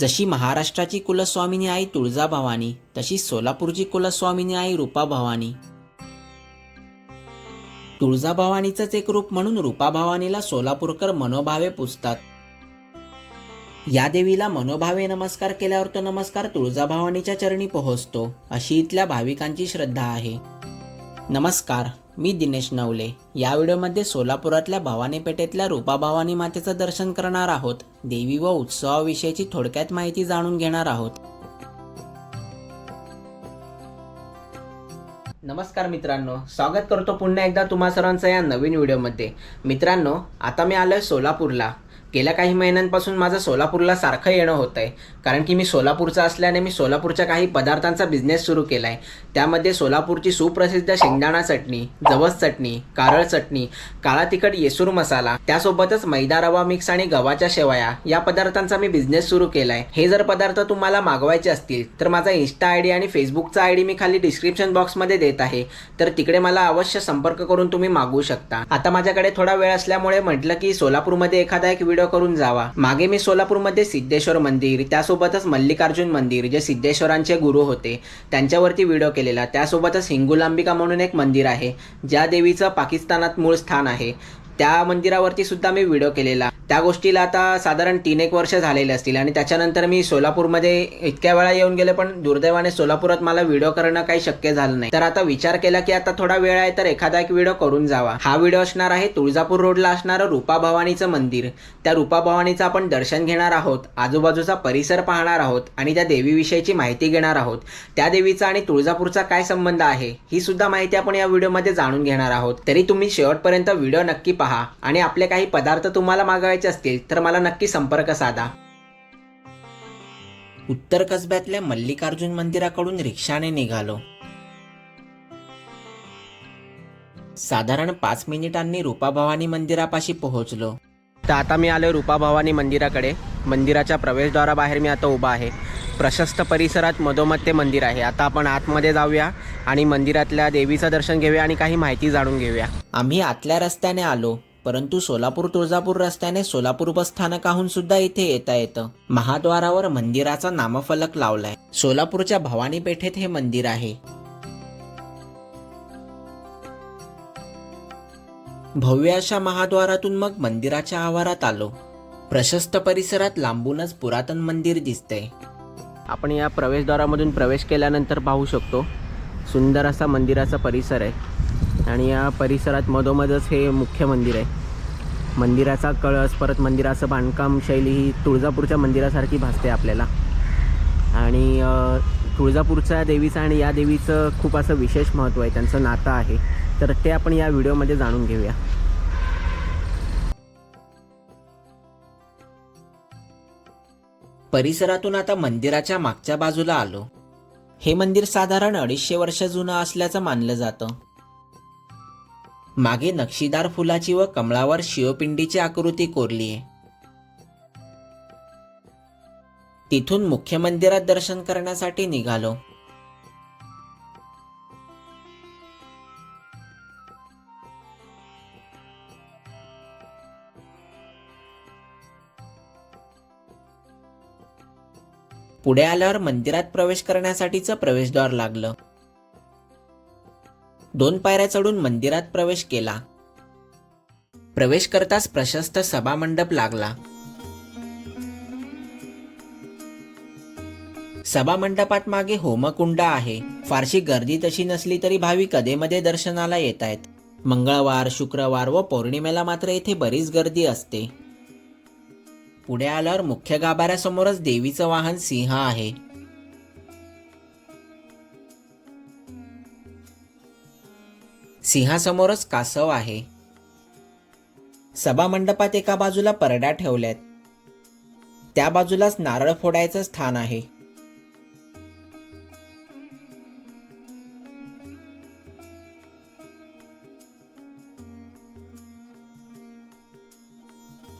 जशी महाराष्ट्राची कुलस्वामिनी आई तुळजाभवानी तशी सोलापूरची कुलस्वामिनी आई रूपाभवानी तुळजाभवानीचंच एक रूप म्हणून रूपाभवानीला सोलापूरकर मनोभावे पुजतात. या देवीला मनोभावे नमस्कार केल्यावर तो नमस्कार तुळजाभवानीच्या चरणी पोहोचतो अशी इथल्या भाविकांची श्रद्धा आहे. नमस्कार. मी दिनेश नवले. या व्हिडिओमध्ये सोलापुरातल्या भवानी पेठेतल्या रूपाभवानी मातेचं दर्शन करणार आहोत. देवी व उत्सवाविषयीची थोडक्यात माहिती जाणून घेणार आहोत. नमस्कार मित्रांनो स्वागत करतो पुन्हा एकदा तुम्हा सर्वांचं या नवीन व्हिडिओमध्ये. मित्रांनो आता मी आलोय सोलापूरला. गेल्या काही महिन्यांपासून माझं सोलापूरला सारखं येणं होत आहे कारण की मी सोलापूरचा असल्याने मी सोलापूरच्या काही पदार्थांचा बिझनेस सुरू केला आहे त्यामध्ये सोलापूरची सुप्रसिद्ध शेंगदाणा चटणी जवस चटणी कारळ चटणी काळा तिखट येसूर मसाला त्यासोबतच मैदा रवा मिक्स आणि गव्हाच्या शेवया या पदार्थांचा मी बिझनेस सुरू केला आहे हे जर पदार्थ तुम्हाला मागवायचे असतील तर माझा इन्स्टा आय डी आणि फेसबुकचा आय डी मी खाली डिस्क्रिप्शन बॉक्समध्ये देत आहे. तर तिकडे मला अवश्य संपर्क करून तुम्ही मागवू शकता. आता माझ्याकडे थोडा वेळ असल्यामुळे म्हटलं की सोलापूरमध्ये एखादा एक व्हिडिओ करून जावा. मागे मी सोलापूरमध्ये सिद्धेश्वर मंदिर त्यासोबतच मल्लिकार्जुन मंदिर जे सिद्धेश्वरांचे गुरु होते त्यांच्यावरती व्हिडिओ केलेला. त्यासोबतच हिंगुलांबिका म्हणून एक मंदिर आहे ज्या देवीचं पाकिस्तानात मूळ स्थान आहे. त्या मंदिरावरती सुद्धा मी व्हिडिओ केलेला. त्या गोष्टीला आता साधारण तीन एक वर्ष झालेले असतील आणि त्याच्यानंतर मी सोलापूरमध्ये इतक्या वेळा येऊन गेले पण दुर्दैवाने सोलापुरात मला व्हिडिओ करणं काही शक्य झालं नाही. तर आता विचार केला की आता थोडा वेळ आहे तर एखादा एक व्हिडिओ करून जावा. हा व्हिडिओ असणार आहे तुळजापूर रोडला असणारं रूपाभवानीचं मंदिर. त्या रूपाभवानीचं आपण दर्शन घेणार आहोत आजूबाजूचा परिसर पाहणार आहोत आणि त्या देवीविषयीची माहिती घेणार आहोत. त्या देवीचा आणि तुळजापूरचा काय संबंध आहे ही सुद्धा माहिती आपण या व्हिडिओमध्ये जाणून घेणार आहोत. तरी तुम्ही शेवटपर्यंत व्हिडिओ नक्की पहा. आणि आपले काही पदार्थ तुम्हाला मागवायचे असतील तर मला नक्की संपर्क साधा. उत्तर कसब्यातल्या मल्लिकार्जुन मंदिराकडून रिक्षाने निघालो. साधारण पाच मिनिटांनी रूपाभवानी मंदिरापाशी पोहोचलो. तर आता मी आलोय रूपाभवानी मंदिराकडे. मंदिराच्या प्रवेशद्वाराबाहेर मी आता उभा आहे. प्रशस्त परिसरात मधोमध ते मंदिर आहे. आता आपण आतमध्ये जाऊया आणि मंदिरातल्या देवीचं दर्शन घेऊया आणि काही माहिती जाणून घेऊया. आम्ही आतल्या रस्त्याने आलो परंतु सोलापूर तुळजापूर रस्त्याने सोलापूर बस स्थानकाहून सुद्धा इथे येता येतं. महाद्वारावर मंदिराचा नामफलक लावलाय. सोलापूरच्या भवानी पेठेत हे मंदिर आहे. भव्य अशा महाद्वारातून मग मंदिराच्या आवारात आलो. प्रशस्त परिसरात लांबूनच पुरातन मंदिर दिसतंय. आपण या प्रवेशद्वारामधून प्रवेश केल्यानंतर पाहू शकतो. सुंदर असा मंदिराचा परिसर आहे. आणि या परिसरात मधोमधच हे मुख्य मंदिर आहे. मंदिराचा कळस परत मंदिराचं बांधकाम शैली ही तुळजापूरच्या मंदिरासारखी भासते आपल्याला. आणि तुळजापूरच्या देवीचं आणि या देवीचं खूप असं विशेष महत्त्व आहे. त्यांचं नातं आहे. तर ते आपण या व्हिडिओमध्ये जाणून घेऊया. परिसरातून आता मंदिराच्या मागच्या बाजूला आलो. हे मंदिर साधारण अडीचशे वर्ष जुनं असल्याचं मानलं जातं. मागे नक्षीदार फुलाची व कमळावर शिवपिंडीची आकृती कोरली आहे. तिथून मुख्य मंदिरात दर्शन करण्यासाठी निघालो. पुढे आल्यावर मंदिरात प्रवेश करण्यासाठीचं प्रवेशद्वार लागलं. दोन पायऱ्या चढून मंदिरात प्रवेश केला. प्रवेश करताच प्रशस्त सभामंडप लागला. सभामंडपात मागे होमकुंड आहे. फारशी गर्दी तशी नसली तरी भाविक कधेमध्ये दर्शनाला येत आहेत मंगळवार शुक्रवार व पौर्णिमेला मात्र येथे बरीच गर्दी असते. पुढे आल्यावर मुख्य गाभाऱ्यासमोरच देवीचं वाहन सिंह आहे. सिंहासमोरच कासव आहे. सभामंडपात एका बाजूला परड्या ठेवल्यात. त्या बाजूलाच नारळ फोडायचं स्थान आहे.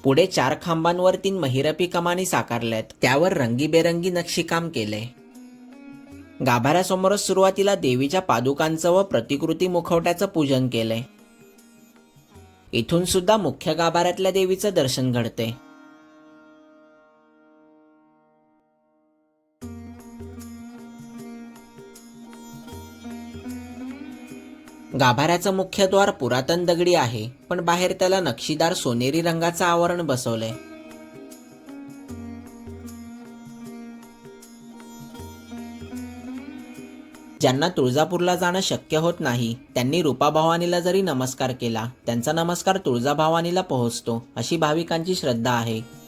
पुढे चार खांबांवर तीन महिरपी कमानी साकारल्यात. त्यावर रंगीबेरंगी नक्षीकाम केले. गाभाऱ्यासमोरच सुरुवातीला देवीच्या पादुकांचं व प्रतिकृती मुखवट्याचं पूजन केले. इथून सुद्धा मुख्य गाभाऱ्यातल्या देवीचं दर्शन घडते. गाभाऱ्याचं मुख्य द्वार पुरातन दगडी आहे पण बाहेर त्याला नक्षीदार सोनेरी रंगाचं आवरण बसवलंय. ज्यांना तुळजापूरला जाणं शक्य होत नाही त्यांनी रूपाभवानीला जरी नमस्कार केला त्यांचा नमस्कार तुळजाभवानीला पोहोचतो अशी भाविकांची श्रद्धा आहे.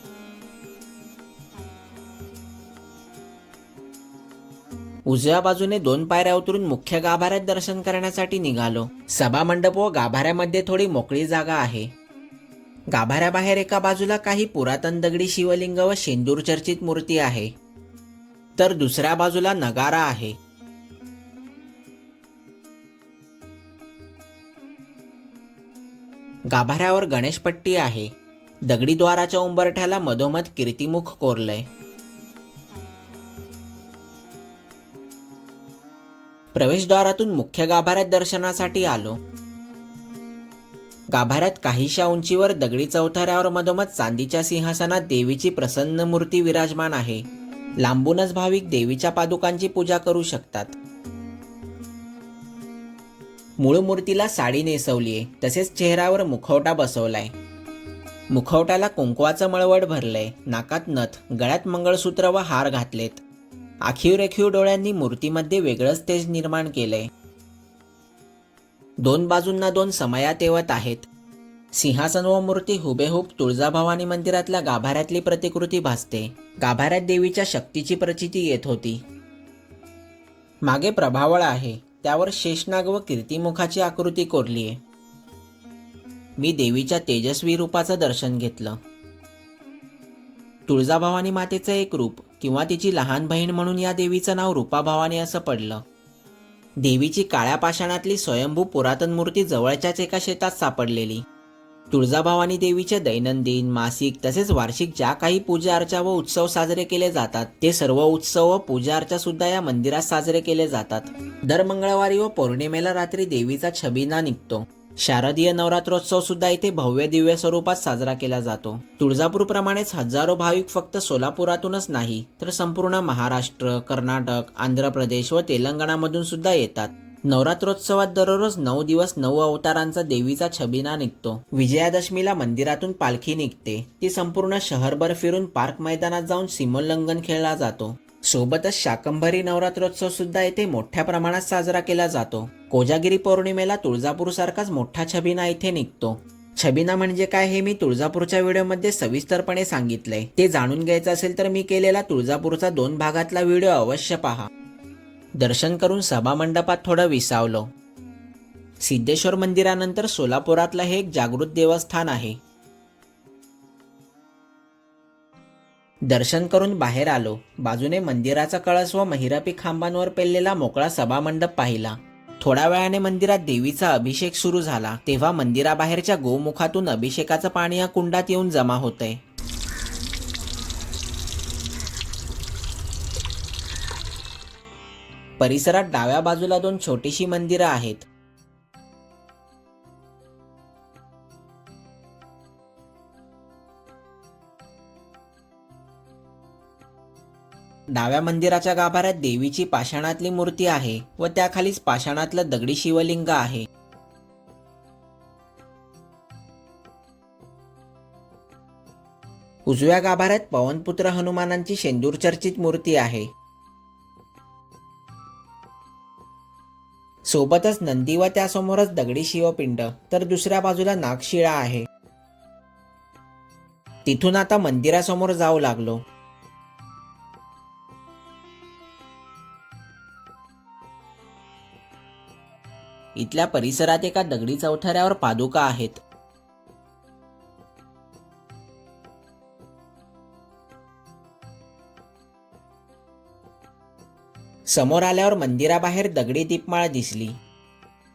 उजव्या बाजूने दोन पायऱ्या उतरून मुख्य गाभाऱ्यात दर्शन करण्यासाठी निघालो. सभा मंडप व गाभाऱ्यामध्ये थोडी मोकळी जागा आहे. गाभाऱ्याबाहेर एका बाजूला काही पुरातन दगडी शिवलिंग व शेंदूर चर्चित मूर्ती आहे. तर दुसऱ्या बाजूला नगारा आहे. गाभाऱ्यावर गणेशपट्टी आहे. दगडी द्वाराच्या उंबरठ्याला मधोमध कीर्तिमुख कोरलंय. प्रवेशद्वारातून मुख्य गाभाऱ्यात दर्शनासाठी आलो. गाभाऱ्यात काहीशा उंचीवर दगडी चौथऱ्यावर मधोमध चांदीच्या सिंहासनात देवीची प्रसन्न मूर्ती विराजमान आहे. लांबूनच भाविक देवीच्या पादुकांची पूजा करू शकतात. मूळ मूर्तीला साडी नेसवलीये तसेच चेहऱ्यावर मुखवटा बसवलाय. मुखवट्याला कुंकवाचं मळवट भरलंय नाकात नथ गळ्यात मंगळसूत्र व हार घातलेत. आखीव रेखीव डोळ्यांनी मूर्तीमध्ये वेगळंच तेज निर्माण केलंय. दोन बाजूंना दोन समायात येवत आहेत. सिंहासन व मूर्ती हुबेहूब तुळजाभवानी मंदिरातल्या गाभाऱ्यातली प्रतिकृती भासते. गाभाऱ्यात देवीच्या शक्तीची प्रचिती येत होती. मागे प्रभावळ आहे. त्यावर शेषनाग व कीर्तिमुखाची आकृती कोरली आहे मी देवीच्या तेजस्वी रूपाचं दर्शन घेतलं. तुळजाभवानी मातेचं एक रूप. किंवा तिची लहान बहीण म्हणून या देवीचं नाव रूपाभावानी असं पडलं. देवीची काळ्या पाषाणातली स्वयंभू पुरातन मूर्ती जवळच्याच एका शेतात सापडलेली. तुळजाभवानी देवीचे दैनंदिन मासिक तसेच वार्षिक ज्या काही पूजा अर्चा व उत्सव साजरे केले जातात ते सर्व उत्सव व पूजा अर्चा सुद्धा या मंदिरात साजरे केले जातात. दर मंगळवारी व पौर्णिमेला रात्री देवीचा छबिना निघतो. शारदीय नवरात्रोत्सव सुद्धा इथे भव्य दिव्य स्वरूपात साजरा केला जातो. तुळजापूर प्रमाणेच हजारो भाविक फक्त सोलापुरातूनच नाही तर संपूर्ण महाराष्ट्र कर्नाटक आंध्र प्रदेश व तेलंगणामधून सुद्धा येतात. नवरात्रोत्सवात दररोज नऊ दिवस नऊ अवतारांचा देवीचा छबिना निघतो. विजयादशमीला मंदिरातून पालखी निघते. ती संपूर्ण शहरभर फिरून पार्क मैदानात जाऊन सीमोल्लंघन खेळला जातो. सोबतच शाकंभरी नवरात्रोत्सव सुद्धा येथे मोठ्या प्रमाणात साजरा केला जातो. कोजागिरी पौर्णिमेला तुळजापूर सारखाच मोठा छबिना इथे निघतो. छबिना म्हणजे काय हे मी तुळजापूरच्या व्हिडिओमध्ये सविस्तरपणे सांगितलंय. ते जाणून घ्यायचं असेल तर मी केलेला तुळजापूरचा दोन भागातला व्हिडिओ अवश्य पहा. दर्शन करून सभामंडपात थोडं विसावलो. सिद्धेश्वर मंदिरानंतर सोलापुरातलं हे एक जागृत देवस्थान आहे. दर्शन करून बाहेर आलो. बाजूने मंदिराचा कळस व महिरापी खांबांवर पेललेला मोकळा सभामंडप पाहिला. थोड्या वेळाने मंदिरात देवीचा अभिषेक सुरू झाला. तेव्हा मंदिराबाहेरच्या गोमुखातून अभिषेकाचं पाणी या कुंडात येऊन जमा होतंय. परिसरात डाव्या बाजूला दोन छोटीशी मंदिरं आहेत. डाव्या मंदिराच्या गाभाऱ्यात देवीची पाषाणातली मूर्ती आहे व त्याखालीच पाषाणातलं दगडी शिवलिंग आहे. उजव्या गाभाऱ्यात पवनपुत्र हनुमानांची शेंदूर चर्चित मूर्ती आहे. सोबतच नंदी व त्यासमोरच दगडी शिवपिंड तर दुसऱ्या बाजूला नागशिळा आहे. तिथून आता मंदिरासमोर जाऊ लागलो. इथल्या परिसरात एका दगडी चौथऱ्यावर पादुका आहेत. समोर आल्यावर मंदिराबाहेर दगडी दीपमाळ दिसली.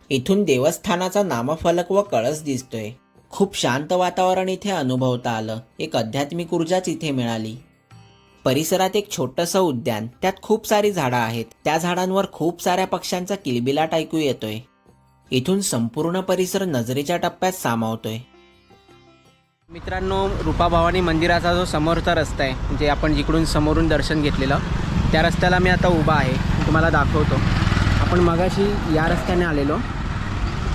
इथून देवस्थानाचा नामफलक व कळस दिसतोय. खूप शांत वातावरण इथे अनुभवता आलं. एक आध्यात्मिक ऊर्जाच इथे मिळाली. परिसरात एक छोटंसं उद्यान. त्यात खूप सारी झाडं आहेत. त्या झाडांवर खूप साऱ्या पक्ष्यांचा किलबिलाट ऐकू येतोय. इथून संपूर्ण परिसर नजरेच्या टप्प्यात सामावतोय. मित्रांनो रूपाभावानी मंदिराचा जो समोरचा रस्ता आहे जे आपण जिकडून समोरून दर्शन घेतलेलं त्या रस्त्याला मी आता उभा आहे. तुम्हाला दाखवतो. आपण मगाशी या रस्त्याने आलेलो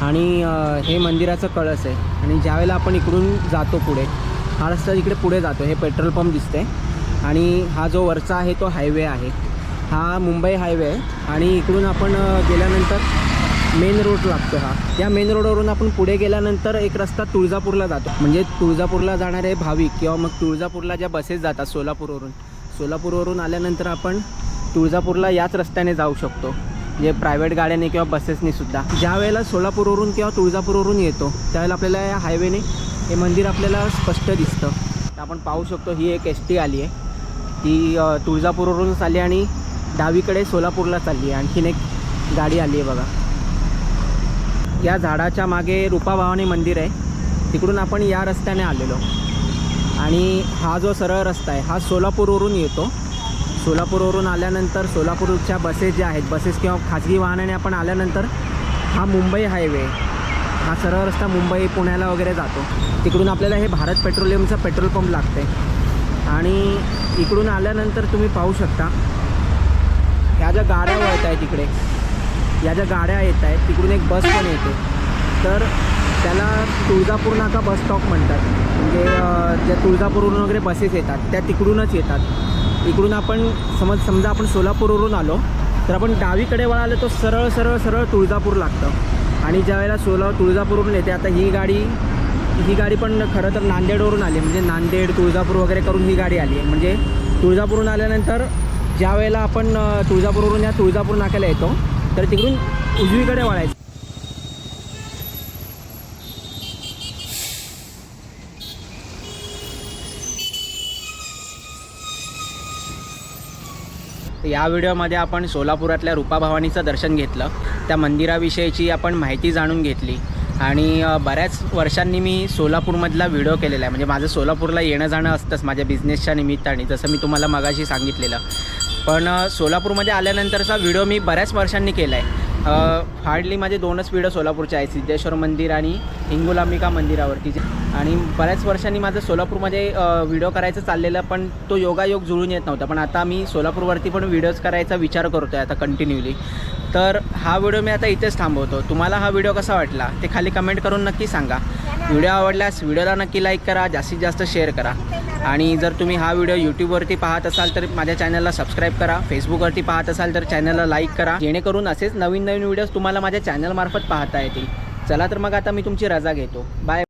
आणि हे मंदिराचं कळस आहे आणि ज्यावेळेला आपण इकडून जातो पुढे हा रस्ता इकडे पुढे जातो. हे पेट्रोल पंप दिसते आणि हा जो वरचा आहे तो हायवे आहे. हा मुंबई हायवे आहे आणि इकडून आपण गेल्यानंतर मेन रोड लागतो हा. या मेन रोडवरून आपण पुढे गेल्यानंतर एक रस्ता तुळजापूरला जातो. म्हणजे तुळजापूरला जाणारे भाविक किंवा मग तुळजापूरला ज्या बसेस जातात सोलापूरवरून सोलापूरवरून आल्यानंतर आपण तुळजापूरला याच रस्त्याने जाऊ शकतो. जे प्रायव्हेट गाड्याने किंवा बसेसने सुद्धा. ज्या वेळेला सोलापूरवरून किंवा तुळजापूरवरून येतो त्यावेळेला आपल्याला या हायवेने हे मंदिर आपल्याला स्पष्ट दिसतं. तर आपण पाहू शकतो ही एक एस टी आली आहे. ती तुळजापूरवरूनच आली आणि डावीकडे सोलापूरला चालली आहे. आणखीन एक गाडी आली आहे बघा. या झाडाच्या मागे रूपाभावानी मंदिर आहे. तिकडून आपण या रस्त्याने आलेलो. आणि हा जो सरळ रस्ता आहे हा सोलापूरवरून येतो. सोलापूरवरून आल्यानंतर सोलापूरच्या बसेस ज्या आहेत बसेस किंवा खाजगी वाहनाने आपण आल्यानंतर हा मुंबई हायवे हा सरळ रस्ता मुंबई पुण्याला वगैरे जातो. तिकडून आपल्याला हे भारत पेट्रोलियमचं पेट्रोल पंप लागते आणि इकडून आल्यानंतर तुम्ही पाहू शकता ह्या ज्या गाड्या वळत आहे तिकडे या ज्या गाड्या येत आहेत तिकडून एक बस पण येते. तर त्याला तुळजापूर नाका बस स्टॉप म्हणतात. म्हणजे ज्या तुळजापूरवरून वगैरे बसेस येतात त्या तिकडूनच येतात. इकडून आपण समज समजा आपण सोलापूरवरून आलो तर आपण डावीकडे वळालो तो सरळ सरळ सरळ तुळजापूर लागतं. आणि ज्या वेळेला सोला तुळजापूरवरून येते आता ही गाडी ही गाडी पण खरं तर नांदेडवरून आली. म्हणजे नांदेड तुळजापूर वगैरे करून ही गाडी आली आहे. म्हणजे तुळजापूरहून आल्यानंतर ज्या वेळेला आपण तुळजापूरवरून या तुळजापूर नाक्याला येतो तर तिकडून उजवीकडे वळायचं. या व्हिडिओमध्ये आपण सोलापुरातल्या रूपाभवानीचं दर्शन घेतलं. त्या मंदिराविषयीची आपण माहिती जाणून घेतली. आणि बऱ्याच वर्षांनी मी सोलापूरमधला व्हिडिओ केलेला आहे. म्हणजे माझं सोलापूरला येणं जाणं असतंच माझ्या बिझनेसच्या निमित्ताने जसं मी तुम्हाला मगाशी सांगितलेलं. पण सोलापूरमध्ये आल्यानंतरचा व्हिडिओ मी बऱ्याच वर्षांनी केला आहे हार्डली माझे दोनच व्हिडिओ सोलापूरचे आहेत सिद्धेश्वर मंदिर आणि हिंगुलांबिका मंदिरावरती. आणि बऱ्याच वर्षांनी माझं सोलापूरमध्ये व्हिडिओ करायचं चाललेलं पण तो योगायोग जुळून येत नव्हता. पण आता मी सोलापूरवरती पण व्हिडिओज करायचा विचार करतो आहे आता कंटिन्यूली तर हा व्हिडिओ मी आता इथेच थांबवतो. तुम्हाला हा व्हिडिओ कसा वाटला ते खाली कमेंट करून नक्की सांगा. व्हिडिओ आवडल्यास व्हिडिओला नक्की लाईक करा जास्तीत जास्त शेअर करा. आणि जर तुम्ही हा व्हिडिओ यूट्यूबवरती पाहत असाल तर माझ्या चॅनलला सबस्क्राईब करा. फेसबुकवरती पाहत असाल तर चॅनलला लाईक करा. जेणेकरून असेच नवीन नवीन व्हिडिओज तुम्हाला माझ्या चॅनलमार्फत पाहता येतील. चला तर मग आता मी तुमची रजा घेतो. बाय